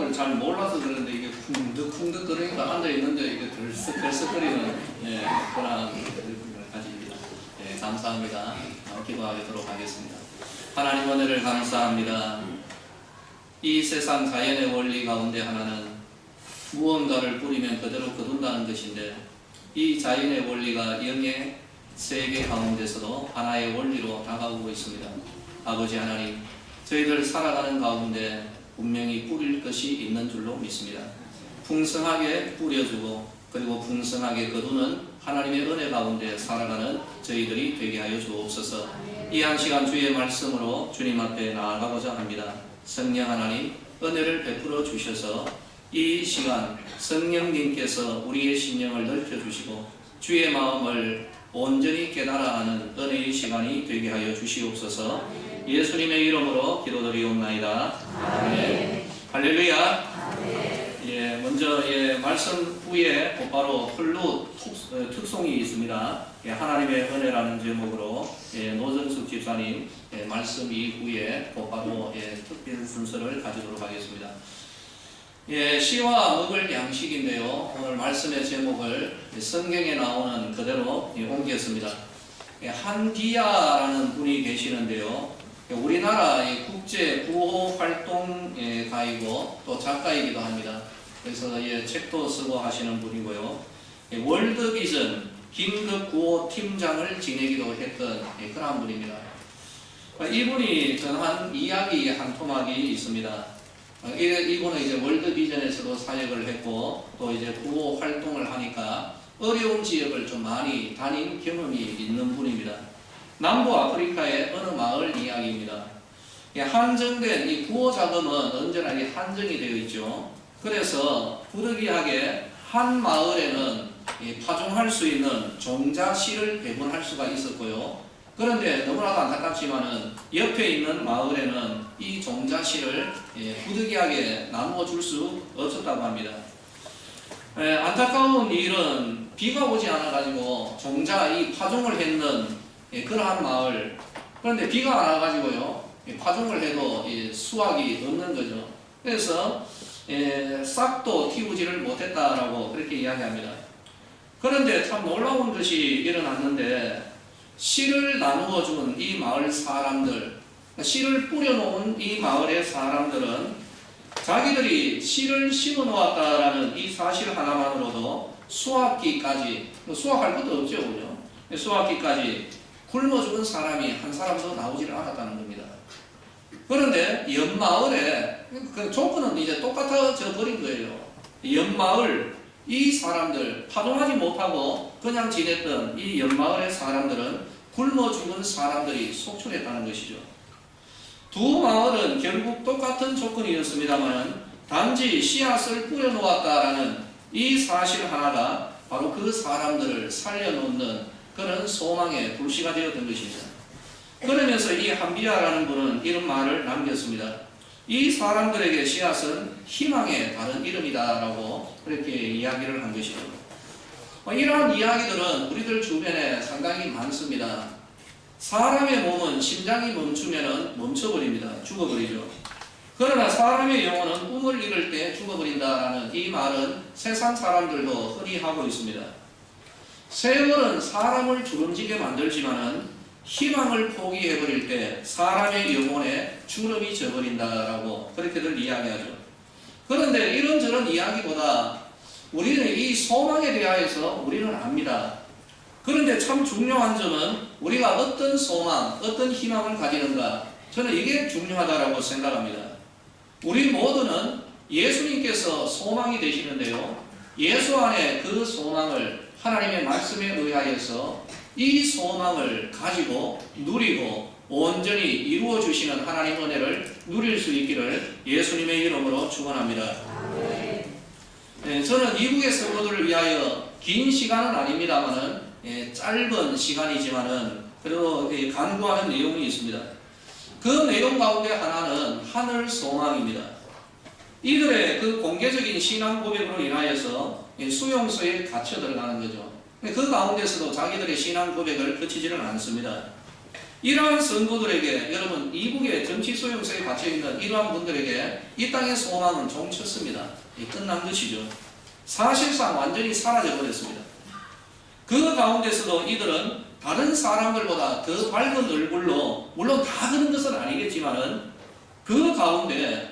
음악을 잘 몰라서 그런데 이게 쿵득쿵득 거리니까 앉아 있는데 이게 들썩들썩거리는 예, 그런 가집니다. 예, 감사합니다. 어, 기도하도록 하겠습니다. 하나님 은혜를 감사합니다. 이 세상 자연의 원리 가운데 하나는 무언가를 뿌리면 그대로 거둔다는 것인데 이 자연의 원리가 영의 세계 가운데서도 하나의 원리로 다가오고 있습니다. 아버지 하나님, 저희들 살아가는 가운데 분명히 뿌릴 것이 있는 줄로 믿습니다. 풍성하게 뿌려주고 그리고 풍성하게 거두는 하나님의 은혜 가운데 살아가는 저희들이 되게 하여 주옵소서. 이 한 시간 주의 말씀으로 주님 앞에 나아가고자 합니다. 성령 하나님 은혜를 베풀어 주셔서 이 시간 성령님께서 우리의 심령을 넓혀 주시고 주의 마음을 온전히 깨달아 하는 은혜의 시간이 되게 하여 주시옵소서. 예수님의 이름으로 기도드리옵나이다. 아멘. 할렐루야. 예, 먼저 예, 말씀 후에 곧바로 훌루 특- 어, 특송이 있습니다. 예, 하나님의 은혜라는 제목으로 예, 노정숙 집사님 예, 말씀 이후에 곧바로 예, 특별 순서를 가지도록 하겠습니다. 예, 시와 먹을 양식인데요. 오늘 말씀의 제목을 성경에 나오는 그대로 예, 옮겼습니다. 예, 한디아라는 분이 계시는데요. 예, 우리나라 이 국제 구호 활동가이고 또 작가이기도 합니다. 그래서 예, 책도 쓰고 하시는 분이고요. 예, 월드비전 긴급 구호 팀장을 지내기도 했던 예, 그런 분입니다. 어, 이분이 전한 이야기 한 토막이 있습니다. 어, 이- 이분은 이제 월드비전에서도 사역을 했고 또 이제 구호 활동을 하니까 어려운 지역을 좀 많이 다닌 경험이 있는 분입니다. 남부 아프리카의 어느 마을 이야기입니다. 예, 한정된 이 구호 자금은 언제나 한정이 되어 있죠. 그래서 부득이하게 한 마을에는 이 파종할 수 있는 종자씨를 배분할 수가 있었고요. 그런데 너무나도 안타깝지만은 옆에 있는 마을에는 이 종자씨를 예, 부득이하게 나누어 줄 수 없었다고 합니다. 예, 안타까운 일은 비가 오지 않아 가지고 종자 이 파종을 했는 예, 그러한 마을 그런데 비가 안 와가지고요 이 파종을 해도 이 수확이 없는 거죠. 그래서 예, 싹도 틔우지를 못했다라고 그렇게 이야기합니다. 그런데 참 놀라운 것이 일어났는데 씨를 나누어 준 이 마을 사람들, 씨를 뿌려놓은 이 마을의 사람들은 자기들이 씨를 심어 놓았다라는 이 사실 하나만으로도 수확기까지, 수확할 것도 없죠, 그죠? 수확기까지 굶어 죽은 사람이 한 사람도 나오지를 않았다는 겁니다. 그런데 연마을에, 그 조건은 이제 똑같아져 버린 거예요. 연마을, 이 사람들, 파동하지 못하고 그냥 지냈던 이 연마을의 사람들은 굶어 죽은 사람들이 속출했다는 것이죠. 두 마을은 결국 똑같은 조건이었습니다만 단지 씨앗을 뿌려놓았다라는 이 사실 하나가 바로 그 사람들을 살려놓는 그런 소망의 불씨가 되었던 것입니다. 그러면서 이 한비아라는 분은 이런 말을 남겼습니다. 이 사람들에게 씨앗은 희망의 다른 이름이다라고 그렇게 이야기를 한 것이죠. 어, 이러한 이야기들은 우리들 주변에 상당히 많습니다. 사람의 몸은 심장이 멈추면 멈춰버립니다. 죽어버리죠. 그러나 사람의 영혼은 꿈을 이룰 때 죽어버린다라는 이 말은 세상 사람들도 흔히 하고 있습니다. 세월은 사람을 주름지게 만들지만은 희망을 포기해버릴 때 사람의 영혼에 주름이 져버린다라고 그렇게들 이야기하죠. 그런데 이런저런 이야기보다 우리는 이 소망에 대하여서 우리는 압니다. 그런데 참 중요한 점은 우리가 어떤 소망, 어떤 희망을 가지는가 저는 이게 중요하다라고 생각합니다. 우리 모두는 예수님께서 소망이 되시는데요. 예수 안에 그 소망을 하나님의 말씀에 의하여서 이 소망을 가지고 누리고 온전히 이루어 주시는 하나님 은혜를 누릴 수 있기를 예수님의 이름으로 축원합니다. 예, 저는 이국의 성도들을 위하여 긴 시간은 아닙니다만은 예, 짧은 시간이지만은 그래도 예, 간구하는 내용이 있습니다. 그 내용 가운데 하나는 하늘 소망입니다. 이들의 그 공개적인 신앙 고백으로 인하여서 예, 수용소에 갇혀 들어가는 거죠. 그 가운데서도 자기들의 신앙 고백을 그치지는 않습니다. 이러한 성도들에게 여러분 이북의 정치 소용서에 갇혀 있는 이러한 분들에게 이 땅의 소망은 종쳤습니다. 이 끝난 것이죠. 사실상 완전히 사라져 버렸습니다. 그 가운데서도 이들은 다른 사람들보다 더 밝은 얼굴로 물론 다 그런 것은 아니겠지만은 그 가운데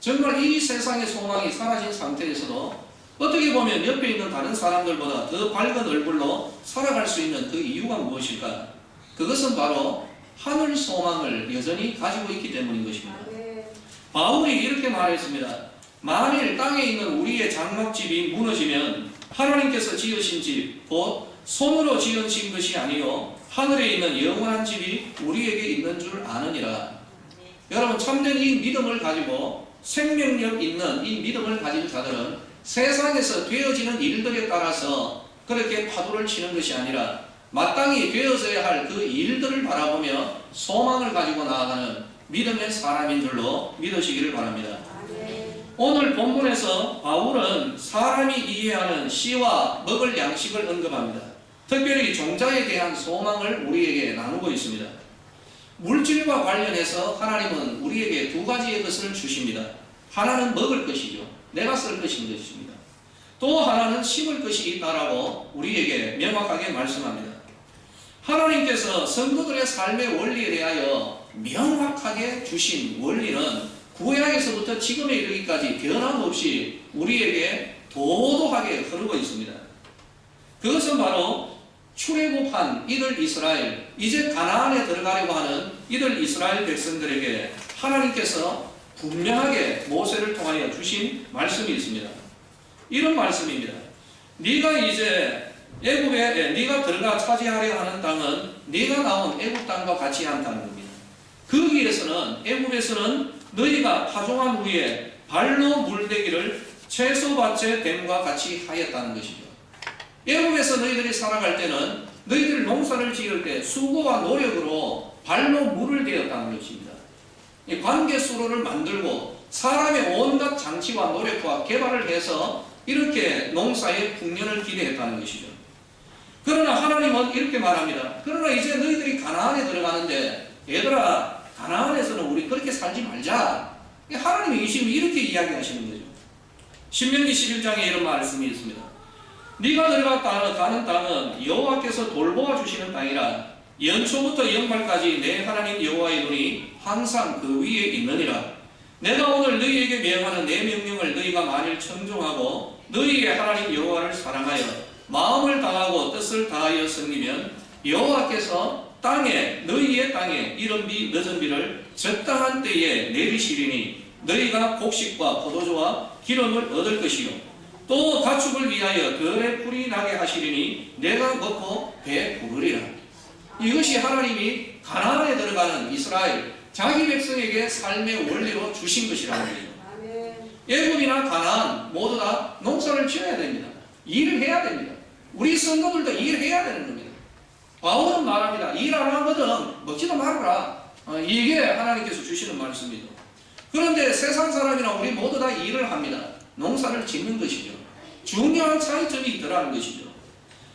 정말 이 세상의 소망이 사라진 상태에서도 어떻게 보면 옆에 있는 다른 사람들보다 더 밝은 얼굴로 살아갈 수 있는 그 이유가 무엇일까? 그것은 바로 하늘 소망을 여전히 가지고 있기 때문인 것입니다. 바울이 이렇게 말했습니다. 만일 땅에 있는 우리의 장막집이 무너지면 하나님께서 지으신 집, 곧 손으로 지으신 것이 아니요 하늘에 있는 영원한 집이 우리에게 있는 줄 아느니라. 여러분 참된 이 믿음을 가지고 생명력 있는 이 믿음을 가진 자들은 세상에서 되어지는 일들에 따라서 그렇게 파도를 치는 것이 아니라 마땅히 되어져야 할 그 일들을 바라보며 소망을 가지고 나아가는 믿음의 사람인 줄로 믿으시기를 바랍니다. 오늘 본문에서 바울은 사람이 이해하는 씨와 먹을 양식을 언급합니다. 특별히 종자에 대한 소망을 우리에게 나누고 있습니다. 물질과 관련해서 하나님은 우리에게 두 가지의 것을 주십니다. 하나는 먹을 것이죠. 내가 쓸 것인 것입니다. 또 하나는 심을 것이 있다라고 우리에게 명확하게 말씀합니다. 하나님께서 성도들의 삶의 원리에 대하여 명확하게 주신 원리는 구약에서부터 지금에 이르기까지 변함없이 우리에게 도도하게 흐르고 있습니다. 그것은 바로 출애굽한 이들 이스라엘, 이제 가나안에 들어가려고 하는 이들 이스라엘 백성들에게 하나님께서 분명하게 모세를 통하여 주신 말씀이 있습니다. 이런 말씀입니다. 네가 이제 애굽에 예, 네가 들어가 차지하려 하는 땅은 네가 나온 애굽 땅과 같이 한다는 겁니다. 그 길에서는 애굽에서는 너희가 파종한 후에 발로 물대기를 채소밭의 댐과 같이 하였다는 것이죠. 애굽에서 너희들이 살아갈 때는 너희들 농사를 지을 때 수고와 노력으로 발로 물을 대었다는 것입니다. 이 관계 수로를 만들고 사람의 온갖 장치와 노력과 개발을 해서 이렇게 농사의 풍년을 기대했다는 것이죠. 그러나 하나님은 이렇게 말합니다. 그러나 이제 너희들이 가나안에 들어가는데 얘들아 가나안에서는 우리 그렇게 살지 말자. 하나님이 지금 이렇게 이야기하시는 거죠. 신명기 11장에 이런 말씀이 있습니다. 네가 들어가 가는, 가는 땅은 여호와께서 돌보아 주시는 땅이라 연초부터 연말까지 내 하나님 여호와의 눈이 항상 그 위에 있느니라. 내가 오늘 너희에게 명하는 내 명령을 너희가 만일 청종하고 너희의 하나님 여호와를 사랑하여 마음을 다하고 뜻을 다하여 섬기면 여호와께서 땅에 너희의 땅에 이른 비 늦은 비를 적당한 때에 내리시리니 너희가 곡식과 포도주와 기름을 얻을 것이요 또 가축을 위하여 들에 풀이 나게 하시리니 내가 먹고 배 부르리라 이것이 하나님이 가나안에 들어가는 이스라엘 자기 백성에게 삶의 원리로 주신 것이라는 거예요. 애굽이나 가나안 모두 다 농사를 지어야 됩니다. 일을 해야 됩니다. 우리 성도들도 일을 해야 되는 겁니다. 바울은 말합니다. 일 안 하거든 먹지도 말아라. 어, 이게 하나님께서 주시는 말씀이죠. 그런데 세상 사람이나 우리 모두 다 일을 합니다. 농사를 짓는 것이죠. 중요한 차이점이 있더라는 것이죠.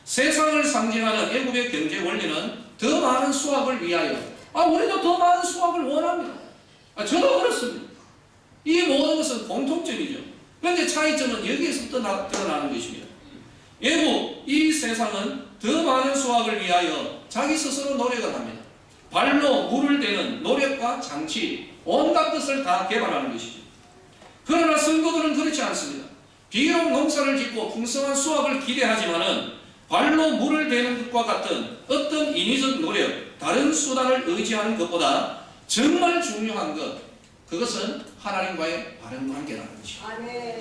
세상을 상징하는 애굽의 경제 원리는 더 많은 수확을 위하여 아 우리도 더 많은 수확을 원합니다. 아, 저도 그렇습니다. 이 모든 것은 공통점이죠. 그런데 차이점은 여기에서 떠나, 드러나는 것입니다. 애국 이 세상은 더 많은 수확을 위하여 자기 스스로 노력을 합니다. 발로 물을 대는 노력과 장치, 온갖 것을 다 개발하는 것이죠. 그러나 성도들은 그렇지 않습니다. 비록 농사를 짓고 풍성한 수확을 기대하지만은 발로 물을 대는 것과 같은 어떤 인위적 노력, 다른 수단을 의지하는 것보다 정말 중요한 것, 그것은 하나님과의 바른 관계라는 것이죠.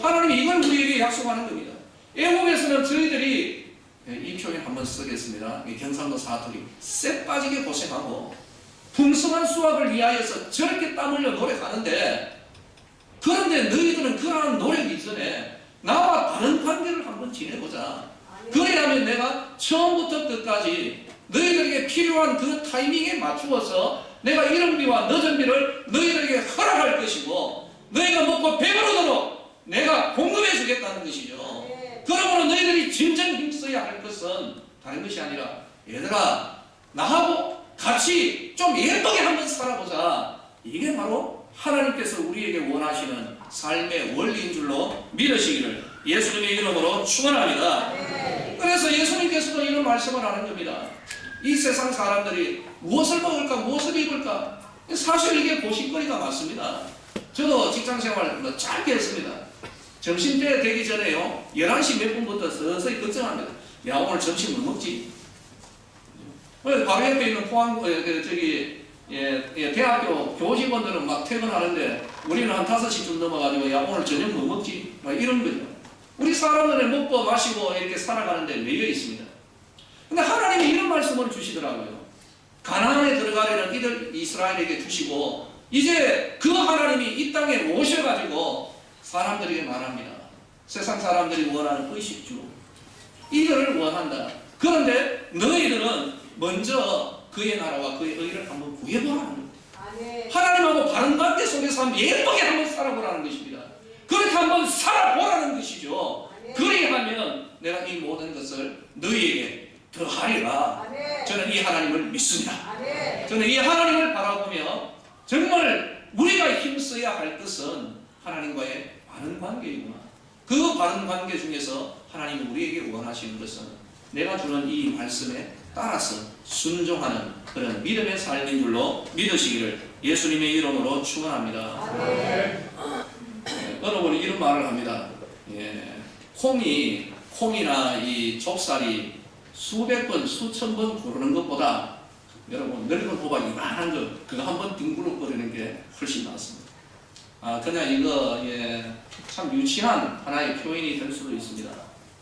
하나님이 이걸 우리에게 약속하는 겁니다. 애국에서는 저희들이 예, 이 표현 한번 쓰겠습니다. 이 경상도 사투리 쎄 빠지게 고생하고 풍성한 수확을 위하여서 저렇게 땀 흘려 노력하는데 그런데 너희들은 그러한 노력이 이전에 나와 다른 관계를 한번 지내보자. 그래야면 내가 처음부터 끝까지 너희들에게 필요한 그 타이밍에 맞추어서 내가 이른 비와 늦은 비를 너희들에게 허락할 것이고 너희가 먹고 배부르도록 내가 공급해 주겠다는 것이죠. 그러므로 너희들이 진정 힘써야 할 것은 다른 것이 아니라 얘들아 나하고 같이 좀 예쁘게 한번 살아보자. 이게 바로 하나님께서 우리에게 원하시는 삶의 원리인 줄로 믿으시기를 예수님의 이름으로 축원합니다. 그래서 예수님께서도 이런 말씀을 하는 겁니다. 이 세상 사람들이 무엇을 먹을까, 무엇을 입을까? 사실 이게 고심거리가 많습니다. 저도 직장 생활 뭐 짧게 했습니다. 점심때 되기 전에요, 11시 몇 분부터 서서히 걱정합니다. 야, 오늘 점심 뭐 먹지? 왜 바로 옆에 있는 포항, 어, 그, 저기, 예, 예, 대학교 교직원들은 막 퇴근하는데 우리는 한 5시쯤 넘어가지고 야, 오늘 저녁 뭐 먹지? 막 이런 거죠. 우리 사람들은 먹고 마시고 이렇게 살아가는데 매여 있습니다. 근데 하나님이 이런 말씀을 주시더라고요. 가나안에 들어가려는 이들 이스라엘에게 주시고 이제 그 하나님이 이 땅에 오셔가지고 사람들에게 말합니다. 세상 사람들이 원하는 의식주 이들을 원한다. 그런데 너희들은 먼저 그의 나라와 그의 의를 한번 구해보라는. 하나님하고 바른 관계 속에서 한번 예쁘게 한번 살아보라는 것입니다. 그렇게 한번 살아보라는 것이죠. 그리하면 내가 이 모든 것을 너희에게 더하리라. 저는 이 하나님을 믿습니다. 저는 이 하나님을 바라보며 정말 우리가 힘써야 할 것은 하나님과의 바른 관계이구나. 그 바른 관계 중에서 하나님이 우리에게 원하시는 것은 내가 주는 이 말씀에 따라서 순종하는 그런 믿음의 삶인 줄로 믿으시기를 예수님의 이름으로 축원합니다. 예, 어느 분이 이런 말을 합니다. 예, 콩이 콩이나 이 좁쌀이 수백 번, 수천 번 고르는 것보다 여러분 넓은 호박 이만한 거 그거 한 번 뒹굴러 버리는 게 훨씬 낫습니다. 아 그냥 이거 예, 참 유치한 하나의 표현이 될 수도 있습니다.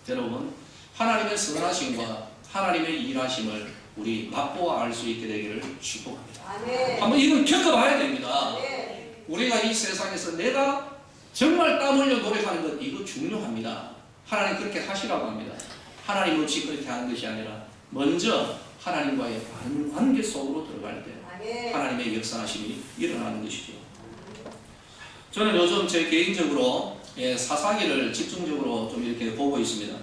여러분 하나님의 선하심과 하나님의 일하심을 우리 맛보아 알 수 있게 되기를 축복합니다. 한번 이걸 겪어봐야 됩니다. 우리가 이 세상에서 내가 정말 땀 흘려 노력하는 것 이거 중요합니다. 하나님 그렇게 하시라고 합니다. 하나님 없이 그렇게 하는 것이 아니라 먼저 하나님과의 관계 속으로 들어갈 때 하나님의 역사하심이 일어나는 것이죠. 저는 요즘 제 개인적으로 예, 사사기를 집중적으로 좀 이렇게 보고 있습니다.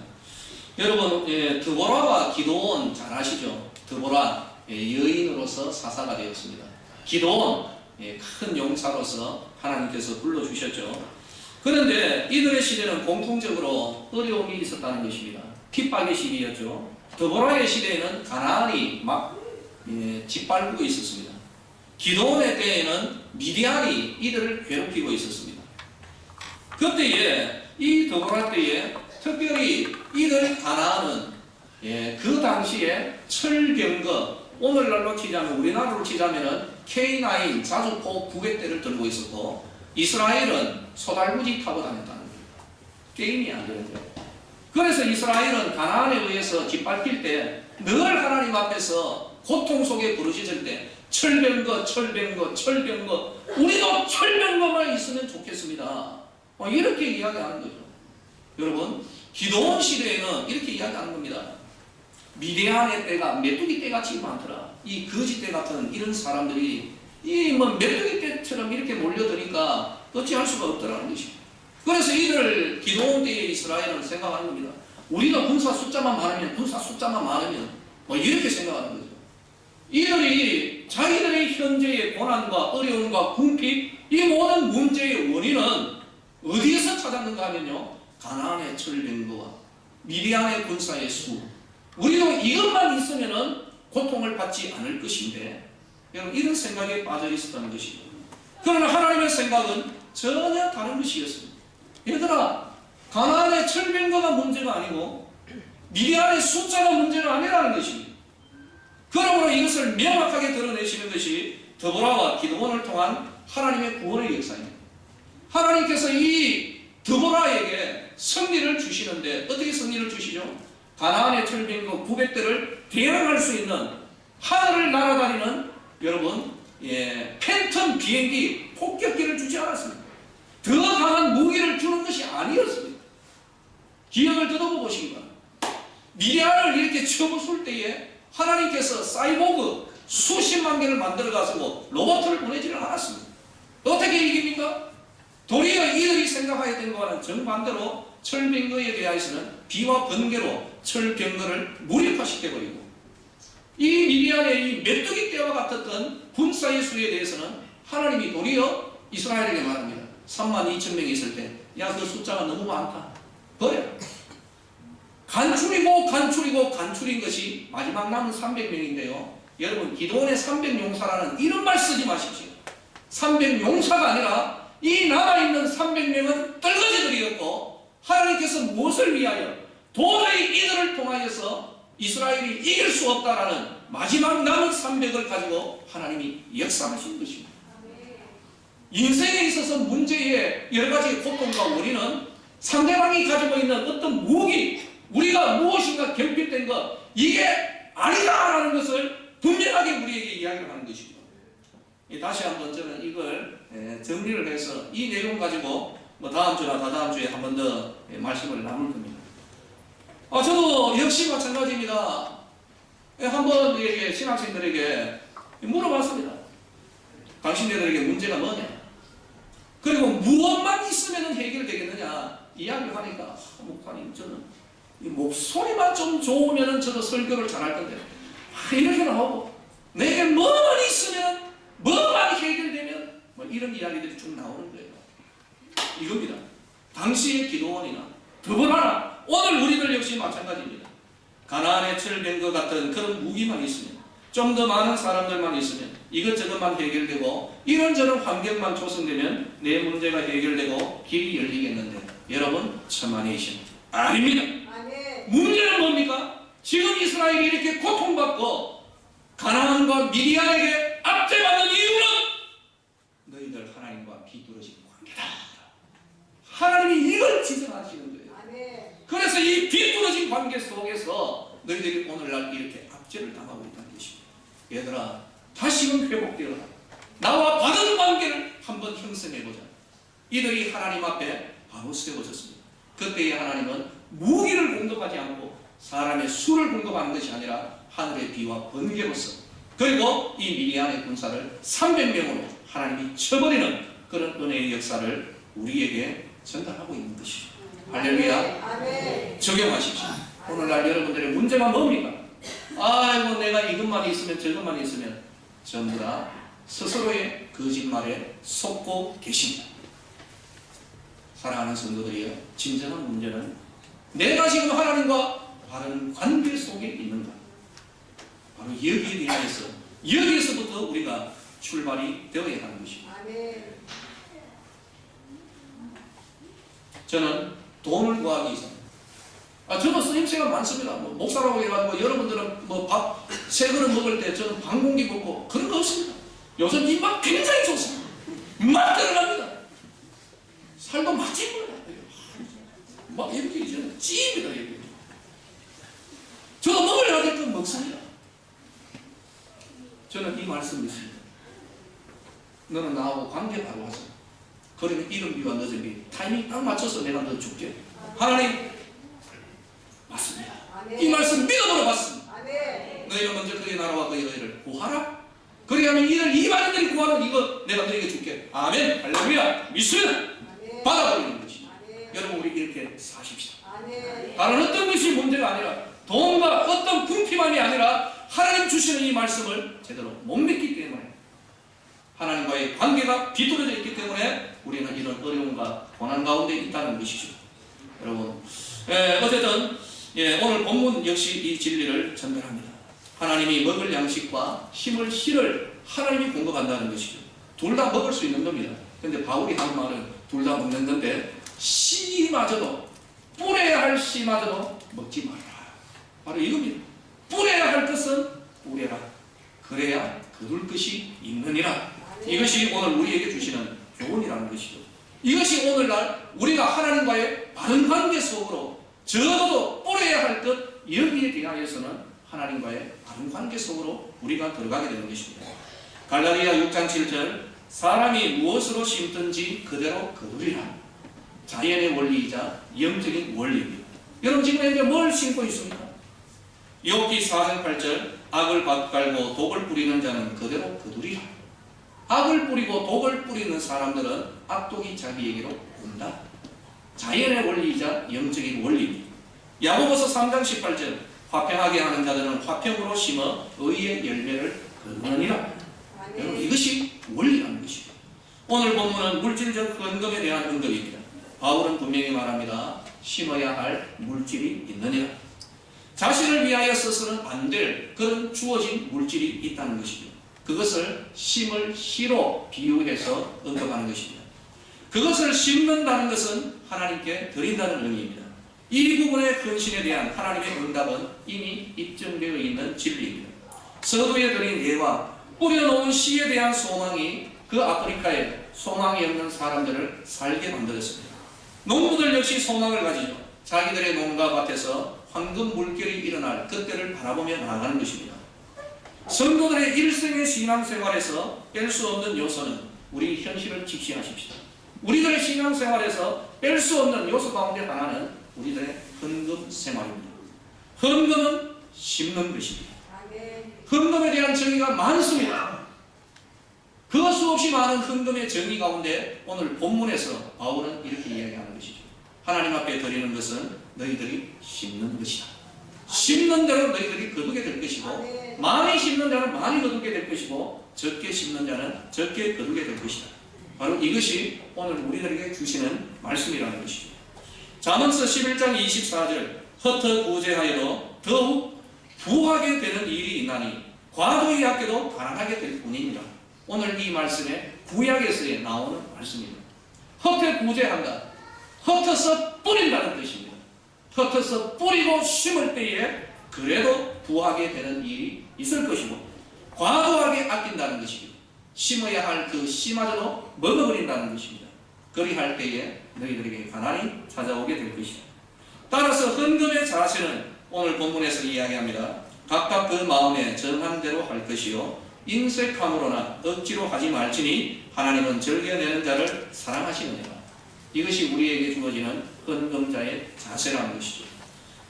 여러분 예, 드보라와 기도원 잘 아시죠? 드보라 예, 여인으로서 사사가 되었습니다. 기도원 예, 큰 용사로서 하나님께서 불러주셨죠. 그런데 이들의 시대는 공통적으로 어려움이 있었다는 것입니다. 핍박의 시기였죠. 드보라의 시대에는 가나안이 막 예, 짓밟고 있었습니다. 기도원의 때에는 미디안이 이들을 괴롭히고 있었습니다. 그때에 이 드보라 때에 특별히 이들 가나안은 예, 그 당시에 철병거 오늘날로 치자면 우리나라로 치자면은 K9 자주포 900대를 들고 있었고 이스라엘은 소달구지 타고 다녔다는 거예요. 게임이 안 되는 거예요. 그래서 이스라엘은 가나안에 의해서 짓밟힐 때 늘 하나님 앞에서 고통 속에 부르짖을 때 철병거, 철병거, 철병거 우리도 철병거만 있으면 좋겠습니다. 어, 이렇게 이야기하는 거죠. 여러분 기도원 시대에는 이렇게 이야기하는 겁니다. 미디안의 때가 메뚜기 때 같이 많더라. 이 거지 때 같은 이런 사람들이 이뭐 메뚜기 때처럼 이렇게 몰려드니까 어찌할 수가 없더라는 것이죠. 그래서 이들 기도원 때의 이스라엘은 생각하는 겁니다. 우리가 군사 숫자만 많으면 군사 숫자만 많으면 뭐 이렇게 생각하는 거죠. 이들이 자기들의 현재의 고난과 어려움과 궁핍 이 모든 문제의 원인은 어디에서 찾았는가 하면요. 가나안의 철병거와 미디안의 군사의 수 우리도 이것만 있으면은 고통을 받지 않을 것인데 여러분 이런 생각에 빠져 있었다는 것이죠. 그러나 하나님의 생각은 전혀 다른 것이었습니다. 얘들아 가나안의 철병거가 문제가 아니고 미디안의 숫자가 문제가 아니라는 것입니다. 그러므로 이것을 명확하게 드러내시는 것이 드보라와 기도원을 통한 하나님의 구원의 역사입니다. 하나님께서 이 드보라에게 승리를 주시는데 어떻게 승리를 주시죠? 가나안의 철병거 900대를 대항할 수 있는 하늘을 날아다니는 여러분 예, 팬텀 비행기 폭격기를 주지 않았습니다. 더 강한 무기를 주는 것이 아니었습니다. 기억을 뜯어보고 보시기 바랍니다. 미디안을 이렇게 쳐부술 때에 하나님께서 사이보그 수십만 개를 만들어 가지고 로봇을 보내지를 않았습니다. 어떻게 이깁니까? 도리어 이들이 생각하게 된 거와는 정반대로 철병거에 대해서는 비와 번개로 철병거를 무력화시켜 버리고 이 미디안의 이 메뚜기 떼와 같았던 군사의 수에 대해서는 하나님이 도리어 이스라엘에게 말합니다. 3만 2천 명이 있을 때, 야, 그 숫자가 너무 많다. 버려. 간출이고 간출이고 간출인 것이 마지막 남은 300명인데요. 여러분, 기도원의 300용사라는 이런 말 쓰지 마십시오. 300용사가 아니라 이 남아있는 300명은 떨거지들이었고 하나님께서 무엇을 위하여 도저히 이들을 통하여서 이스라엘이 이길 수 없다라는 마지막 남은 300을 가지고 하나님이 역사하신 것입니다. 인생에 있어서 문제의 여러 가지 고통과 원인은 상대방이 가지고 있는 어떤 무기, 우리가 무엇인가 결핍된 것, 이게 아니다라는 것을 분명하게 우리에게 이야기를 하는 것입니다. 예, 다시 한번 저는 이걸 예, 정리를 해서 이 내용 가지고 뭐 다음 주나 다다음 주에 한 번더 예, 말씀을 나눌 겁니다. 아, 저도 역시 마찬가지입니다. 예, 한번 신학생들에게 물어봤습니다. 당신네들에게 문제가 뭐냐? 그리고 무엇만 있으면 해결되겠느냐? 이야기를 하니까 아, 목사님 저는 이 목소리만 좀 좋으면 저도 설교를 잘할 건데 아, 이렇게 나오고 내게 뭐만 있으면 뭐만 해결되면 뭐 이런 이야기들이 쭉 나오는 거예요. 이겁니다. 당시의 기도원이나 더불어나 오늘 우리들 역시 마찬가지입니다. 가나안에 철된 것 같은 그런 무기만 있으면 좀 더 많은 사람들만 있으면 이것저것만 해결되고 이런저런 환경만 조성되면 내 문제가 해결되고 길이 열리겠는데 여러분 천만에이신 아닙니다. 문제는 뭡니까? 지금 이스라엘이 이렇게 고통받고 가나안과 미디안에게 압제받는 이유는 너희들 하나님과 비뚤어진 관계다. 하나님이 이걸 지적하시는 거예요. 아멘. 그래서 이 비뚤어진 관계 속에서 너희들이 오늘날 이렇게 압제를 당하고 있다는 것입니다. 얘들아, 다시금 회복되어라. 나와 받은 관계를 한번 형성해보자. 이들이 하나님 앞에 바로 세워졌습니다. 그때의 하나님은 무기를 공급하지 않고 사람의 수를 공급하는 것이 아니라 하늘의 비와 번개로서 그리고 이 미리안의 군사를 300명으로 하나님이 쳐버리는 그런 은혜의 역사를 우리에게 전달하고 있는 것이죠. 할렐루야. 아멘. 적용하십시오. 오늘날 여러분들의 문제가 뭡니까? 아이고 내가 이것만 있으면 저것만 있으면 전부 다 스스로의 거짓말에 속고 계십니다. 사랑하는 성도들이여 진정한 문제는 내가 지금 하나님과 바른 관계 속에 있는가 바로 여기에 대해서 여기에서부터 우리가 출발이 되어야 하는 것입니다. 아멘. 저는 돈을 구하기 위해서 아, 저도 쓰임새가 많습니다. 뭐, 목사라고 해가지고 여러분들은 뭐 밥 세 그릇 먹을 때 저는 방공기 먹고 그런 거 없습니다. 요즘 입맛 굉장히 좋습니다. 막 들어갑니다. 살도 막 찝어요. 막 이렇게 저는 찝니다. 이렇게. 저도 먹으려고 할때 먹습니다. 저는 이 말씀을 있습니다. 너는 나하고 관계 바로 하자. 그러면 이른 비와 늦은 비 타이밍 딱 맞춰서 내가 너 줄게. 하나님 맞습니다. 이 말씀 믿어보러 봤습니다. 아멘. 너희는 먼저 그의 나라와 그의 의를 구하라. 그리하면 이를 이방인들이 구하는 이거 내가 너에게 줄게. 아멘. 할렐루야. 믿습니다. 받아버리는 것이. 아멘. 여러분 우리 이렇게 사십시다. 아멘. 다른 어떤 것이 문제가 아니라 돈과 어떤 궁핍함이 아니라 하나님 주시는 이 말씀을 제대로 못 믿기 때문에 하나님과의 관계가 비뚤어져 있기 때문에 우리는 이런 어려움과 고난 가운데 있다는 것이죠. 여러분, 예, 어쨌든 예, 오늘 본문 역시 이 진리를 전달합니다. 하나님이 먹을 양식과 힘을 실을 하나님이 공급한다는 것이죠. 둘 다 먹을 수 있는 겁니다. 근데 바울이 한 말은 둘 다 먹는 건데 씨마저도 뿌려야 할 씨마저도 먹지 말라. 바로 이겁니다. 뿌려야 할 것은 뿌려라. 그래야 거둘 것이 있느니라. 이것이 오늘 우리에게 주시는 교훈이라는 것이죠. 이것이 오늘날 우리가 하나님과의 바른 관계 속으로 적어도 뿌려야 할것 여기에 대하여서는 하나님과의 바른 관계 속으로 우리가 들어가게 되는 것입니다. 갈라디아 6장 7절 사람이 무엇으로 심든지 그대로 거두리라. 자연의 원리이자 영적인 원리입니다. 여러분 지금 현재 뭘 심고 있습니까? 욥기 4장 8절 악을 밭 갈고 독을 뿌리는 자는 그대로 거두리라. 악을 뿌리고 독을 뿌리는 사람들은 악독이 자기에게로 온다. 자연의 원리이자 영적인 원리입니다. 야고보서 3장 18절 화평하게 하는 자들은 화평으로 심어 의의 열매를 거두느니라. 여러분 이것이 원리라는 것이죠. 오늘 본문은 물질적 헌금에 대한 언급입니다. 바울은 분명히 말합니다. 심어야 할 물질이 있느니라. 자신을 위하여 써서는 안 될 그런 주어진 물질이 있다는 것이죠. 그것을 심을 시로 비유해서 언급하는 것입니다. 그것을 심는다는 것은 하나님께 드린다는 의미입니다. 이 부분의 헌신에 대한 하나님의 응답은 이미 입증되어 있는 진리입니다. 서두에 드린 예와 뿌려놓은 씨에 대한 소망이 그 아프리카에 소망이 없는 사람들을 살게 만들었습니다. 농부들 역시 소망을 가지죠. 자기들의 농가 밭에서 황금 물결이 일어날 그때를 바라보며 나아가는 것입니다. 성도들의 일생의 신앙생활에서 뺄 수 없는 요소는 우리 현실을 직시하십시오. 우리들의 신앙생활에서 뺄 수 없는 요소 가운데 하나는 우리들의 헌금 생활입니다. 헌금은 심는 것입니다. 헌금에 대한 정의가 많습니다. 그 수없이 많은 헌금의 정의 가운데 오늘 본문에서 바울은 이렇게 이야기하는 것이죠. 하나님 앞에 드리는 것은 너희들이 심는 것이다. 심는 대로 너희들이 거두게 될 것이고 많이 심는 자는 많이 거두게 될 것이고 적게 심는 자는 적게 거두게 될 것이다. 바로 이것이 오늘 우리들에게 주시는 말씀이라는 것이죠. 잠언서 11장 24절 헛허 구제하여도 더욱 부하게 되는 일이 있나니 과도히 아껴도 가난하게 될 뿐이니라. 오늘 이 말씀에 구약에서에 나오는 말씀입니다. 헛해 구제한다. 헛어서 뿌린다는 뜻입니다. 헛어서 뿌리고 심을 때에 그래도 부하게 되는 일이 있을 것이고 과도하게 아낀다는 것이고 심어야 할 그 씨마저도 먹어버린다는 것입니다. 그리할 때에 너희들에게 가난이 찾아오게 될 것이다. 따라서 헌금의 자세는 오늘 본문에서 이야기합니다. 각각 그 마음에 정한 대로 할 것이요 인색함으로나 억지로 하지 말지니 하나님은 즐겨내는 자를 사랑하시느니라. 이것이 우리에게 주어지는 헌금자의 자세라는 것이죠.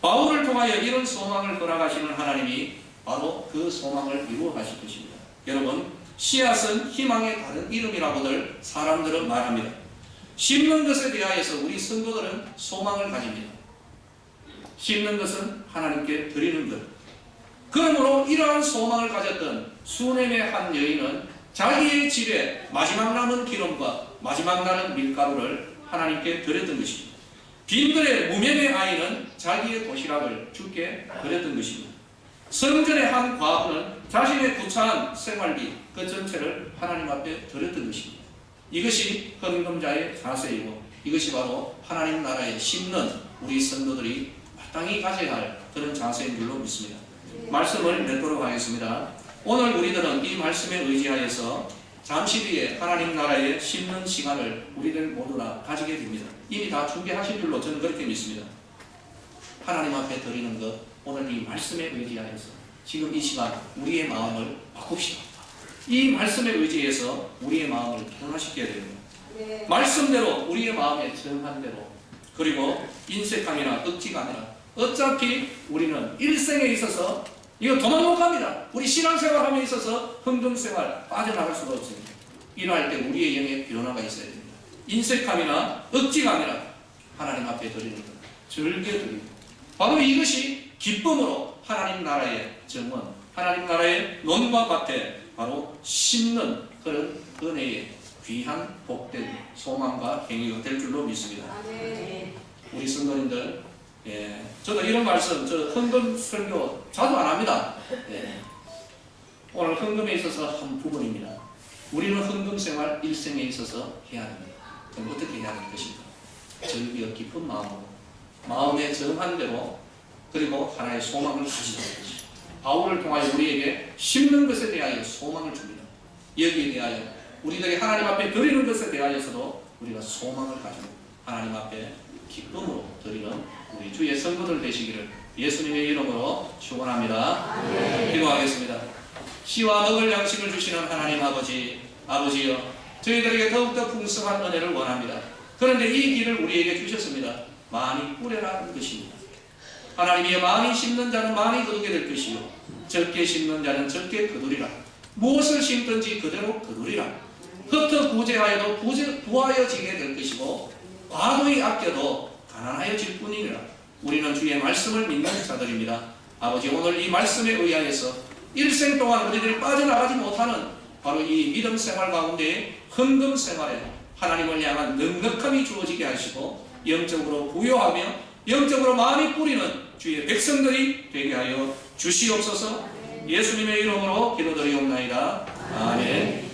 바울을 통하여 이런 소망을 허락하시는 하나님이 바로 그 소망을 이루어 가실 것입니다. 여러분, 씨앗은 희망의 다른 이름이라고들 사람들은 말합니다. 심는 것에 대하여서 우리 성도들은 소망을 가집니다. 심는 것은 하나님께 드리는 것. 그러므로 이러한 소망을 가졌던 수넴의 한 여인은 자기의 집에 마지막 남은 기름과 마지막 남은 밀가루를 하나님께 드렸던 것입니다. 빈들의 무명의 아이는 자기의 도시락을 주께 드렸던 것입니다. 성전의 한 과부는 자신의 구차한 생활비 그 전체를 하나님 앞에 드렸던 것입니다. 이것이 헌금자의 자세이고 이것이 바로 하나님 나라에 심는 우리 성도들이 마땅히 가져야 할 그런 자세인 줄로 믿습니다. 말씀을 맺도록 하겠습니다. 오늘 우리들은 이 말씀에 의지하여서 잠시 뒤에 하나님 나라에 심는 시간을 우리들 모두가 가지게 됩니다. 이미 다 준비하신 줄로 저는 그렇게 믿습니다. 하나님 앞에 드리는 것, 오늘 이 말씀에 의지하여서 지금 이 시간 우리의 마음을 바꿉시다. 이 말씀에 의지해서 우리의 마음을 변화시켜야 됩니다. 말씀대로 우리의 마음에 정한 대로 그리고 인색함이나 억지가 아니라 어차피 우리는 일생에 있어서 이거 도망 못 갑니다. 우리 신앙생활함에 있어서 흥금생활 빠져나갈 수가 없습니다. 이러할 때 우리의 영에 변화가 있어야 됩니다. 인색함이나 억지가 아니라 하나님 앞에 드리는 것, 즐겨 드리는 것. 바로 이것이 기쁨으로 하나님 나라의 정원, 하나님 나라의 논과 밭에 바로 심는 그런 은혜의 귀한 복된 소망과 행위가 될 줄로 믿습니다. 우리 성도님들, 예, 저도 이런 말씀, 저 헌금 설교 자주 안 합니다. 예. 오늘 헌금에 있어서 한 부분입니다. 우리는 헌금 생활 일생에 있어서 해야 합니다. 그럼 어떻게 해야 할 것인가? 즐겨 깊은 마음으로, 마음의 정한 대로, 그리고 하나의 소망을 가지도록 것입니다. 바울을 통하여 우리에게 심는 것에 대하여 소망을 줍니다. 여기에 대하여 우리들이 하나님 앞에 드리는 것에 대하여서도 우리가 소망을 가지고 하나님 앞에 기쁨으로 드리는 우리 주의 성도들 되시기를 예수님의 이름으로 축원합니다. 기도하겠습니다. 씨와 먹을 양식을 주시는 하나님 아버지, 아버지여, 저희들에게 더욱더 풍성한 은혜를 원합니다. 그런데 이 길을 우리에게 주셨습니다. 많이 뿌려라는 것입니다. 하나님이 많이 심는 자는 많이 거두게 될 것이요. 적게 심는 자는 적게 거두리라. 무엇을 심든지 그대로 거두리라. 흩어 구제하여도 구제, 부하여지게 될 것이고 과도히 아껴도 가난하여질 뿐이니라. 우리는 주의 말씀을 믿는 자들입니다. 아버지 오늘 이 말씀에 의하여서 일생 동안 우리들이 빠져나가지 못하는 바로 이 믿음 생활 가운데 흥금 생활에 하나님을 향한 능력함이 주어지게 하시고 영적으로 부여하며 영적으로 마음이 뿌리는 주의 백성들이 되게 하여 주시옵소서 예수님의 이름으로 기도드리옵나이다. 아멘.